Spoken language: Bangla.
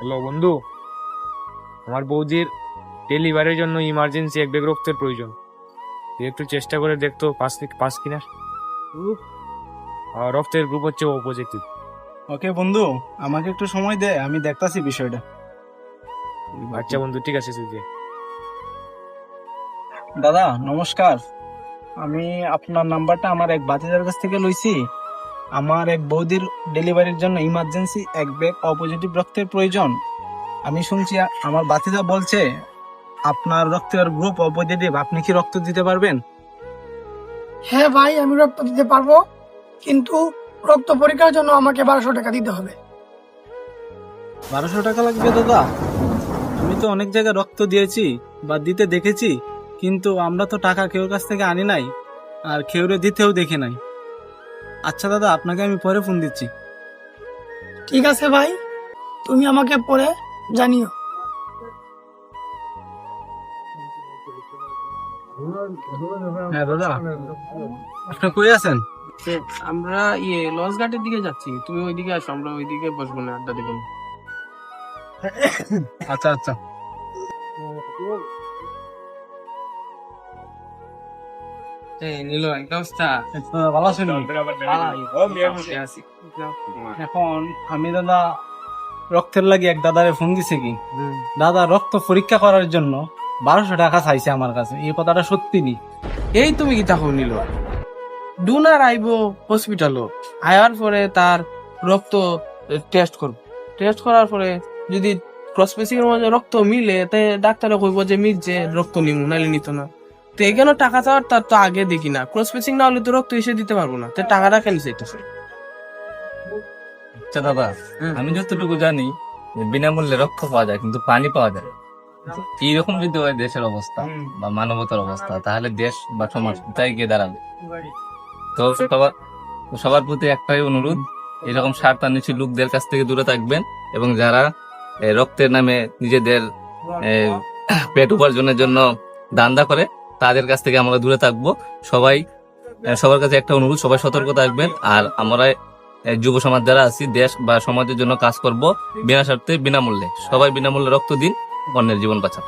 হ্যালো বন্ধু আমার বৌদির ডেলিভারির জন্য ইমার্জেন্সি এক ব্যাগ রক্তের প্রয়োজন। তুই একটু চেষ্টা করে দেখতো পাস পাস কিনা? আর রক্তের গ্রুপ হচ্ছে ও পজিটিভ ওকে বন্ধু আমাকে একটু সময় দে আমি দেখতাছি বিষয়টা। আচ্ছা বন্ধু ঠিক আছে যে। দাদা নমস্কার। আমি আপনার নাম্বারটা আমার এক বাতিদার কাছ থেকে লইছি। আমার এক বৌদির ডেলিভারির জন্য ইমার্জেন্সি এক ব্যাগ অপোজিটিভ রক্তের প্রয়োজন। আমি শুনছি আমার বাতিদা বলছে আপনার রক্তের গ্রুপ অপোজিটিভ আপনি কি রক্ত দিতে পারবেন? হ্যাঁ ভাই আমি রক্ত দিতে পারব কিন্তু রক্ত পরীক্ষার জন্য আমাকে বারোশো টাকা দিতে হবে। বারোশো টাকা লাগবে দাদা। আমি তো অনেক জায়গায় রক্ত দিয়েছি বা দিতে দেখেছি কিন্তু আমরা তো টাকা কেউর কাছ থেকে আনি নাই আর কেউরে দিতেও দেখি নাই। আচ্ছা দাদা আপনাকে আমি পরে ফোন দিচ্ছি। ঠিক আছে ভাই তুমি আমাকে পরে জানিও। হ্যাঁ দাদা আপনি কই আছেন? আমরা ইয়ে লঞ্চ ঘাটের দিকে যাচ্ছি। তুমি ওইদিকে আসো আমরা ওইদিকে বসবো না আড্ডা দেবো। আচ্ছা আচ্ছা। ভালো আছেন এখন আমি দাদা রক্তের লাগি এক দাদারে ফোন দিছে কি? দাদা রক্ত পরীক্ষা করার জন্য বারোশো টাকা চাইছে আমার কাছে। এই কথাটা সত্যি নি? এই তুমি কি তাহলে নিল ডুনার আইবো হসপিটালও আয়ার পরে তার রক্ত টেস্ট করব। টেস্ট করার পরে যদি ক্রস পেসিংয়ের মধ্যে রক্ত মিলে তে ডাক্তারে কইব যে মিলছে রক্ত নিমু নাইলে নিত না। তো এখানে টাকা চাওয়ার তার তো আগে দেখি না। ক্রস না হলে তো রক্ত এসে দিতে পারব না। তো টাকাটা কেন চাইতেছে? আচ্ছা দাদা আমি যতটুকু জানি বিনামূল্যে রক্ত পাওয়া যায় কিন্তু পানি পাওয়া যায় এইরকম যদি হয় দেশের অবস্থা বা মানবতার অবস্থা তাহলে দেশ বা সমাজ কোথায় গিয়ে দাঁড়াবে। তো সবার সবার প্রতি একটাই অনুরোধ এরকম স্বার্থান্বেষী লোকদের কাছ থেকে দূরে থাকবেন এবং যারা রক্তের নামে নিজেদের পেট উপার্জনের জন্য দান্দা করে তাদের কাছ থেকে আমরা দূরে থাকব। সবাই সবার কাছে একটা অনুরোধ, সবাই সতর্ক থাকবেন। আর আমরা যুব সমাজ যারা আছি, দেশ বা সমাজের জন্য কাজ করব বিনা স্বার্থে, বিনামূল্যে। সবাই বিনামূল্যে রক্ত দিন, অন্যের জীবন বাঁচান।